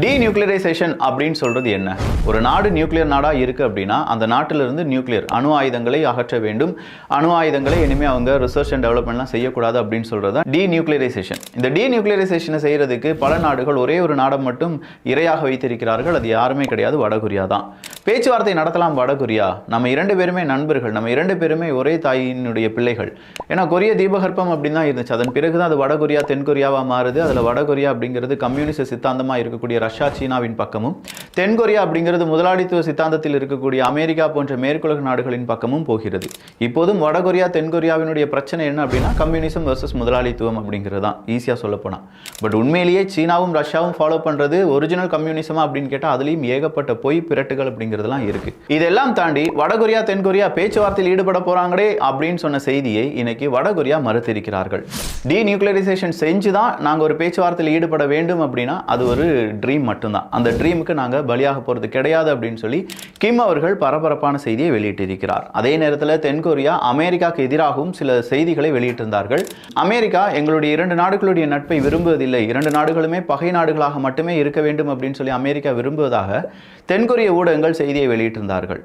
டீநியூக்ளியரைசேஷன் அப்படின்னு சொல்றது என்ன? ஒரு நாடு நியூக்ளியர் நாடா இருக்கு அப்படின்னா அந்த நாட்டிலிருந்து நியூக்ளியர் அணு ஆயுதங்களை அகற்ற வேண்டும். அணு ஆயுதங்களை இனிமே அவங்க ரிசர்ச் அண்ட் டெவலப்மெண்ட்லாம் செய்யக்கூடாது அப்படின்னு சொல்றது தான் டீநியூக்ளியரைசேஷன். இந்த டீநியூக்ளியரைசேஷனை செய்யறதுக்கு பல நாடுகள் ஒரே ஒரு நாடை மட்டும் இரையாக வைத்திருக்கிறார்கள். அது யாருமே கிடையாது வடகொரியா தான். பேச்சுவார்த்தை நடத்தலாம் வடகொரியா. நம்ம இரண்டு பேருமே நண்பர்கள். நம்ம இரண்டு பேருமே ஒரே தாயினுடைய பிள்ளைகள். ஏன்னா கொரிய தீபகற்பம் அப்படின்னு தான் இருந்துச்சு. அதன் பிறகு தான் அது வடகொரியா தென்கொரியாவாக மாறுது. அதில் வடகொரியா அப்படிங்கிறது கம்யூனிஸ்ட் சித்தாந்தமாக இருக்கக்கூடிய ரஷ்யா சீனாவின் பக்கமும் தென்கொரியா அப்படிங்கிறது முதலாளித்துவ சித்தாந்தத்தில் இருக்கக்கூடிய அமெரிக்கா போன்ற மேற்குலக நாடுகளின் பக்கமும் போகிறது. இப்போதும் வடகொரியா தென்கொரியாவினுடைய பிரச்சனை என்ன அப்படின்னா கம்யூனிசம் வர்சஸ் முதலாளித்துவம் அப்படிங்கிறது தான். ஈஸியாக சொல்லப்போனால் பட் உண்மையிலேயே சீனாவும் ரஷ்யாவும் ஃபாலோ பண்ணுறது ஒரிஜினல் கம்யூனிசமா அப்படின்னு கேட்டால் அதுலேயும் ஏகப்பட்ட பொய் பிரட்டுகள் அப்படிங்கிறதுலாம் இருக்கு. இதெல்லாம் தாண்டி வடகொரியா தென்கொரியா பேச்சுவார்த்தையில் ஈடுபட போறாங்களே அப்படின்னு சொன்ன செய்தியை இன்னைக்கு வடகொரியா மறுத்திருக்கிறார்கள். டீ நியூக்ளியரைசேஷன் செஞ்சு தான் நாங்கள் ஒரு பேச்சுவார்த்தையில் ஈடுபட வேண்டும் அப்படின்னா அது ஒரு ட்ரீம் மட்டும்தான். அந்த ட்ரீமுக்கு நாங்கள் பலியாக போகிறது கிடையாது அப்படின்னு சொல்லி கிம் அவர்கள் பரபரப்பான செய்தியை வெளியிட்டிருக்கிறார். அதே நேரத்தில் தென்கொரியா அமெரிக்காவுக்கு எதிராகவும் சில செய்திகளை வெளியிட்டிருந்தார்கள். அமெரிக்கா எங்களுடைய இரண்டு நாடுகளுடைய நட்பை விரும்புவதில்லை. இரண்டு நாடுகளுமே பகை நாடுகளாக மட்டுமே இருக்க வேண்டும் அப்படின்னு சொல்லி அமெரிக்கா விரும்புவதாக தென்கொரிய ஊடகங்கள் செய்தியை வெளியிட்டிருந்தார்கள்.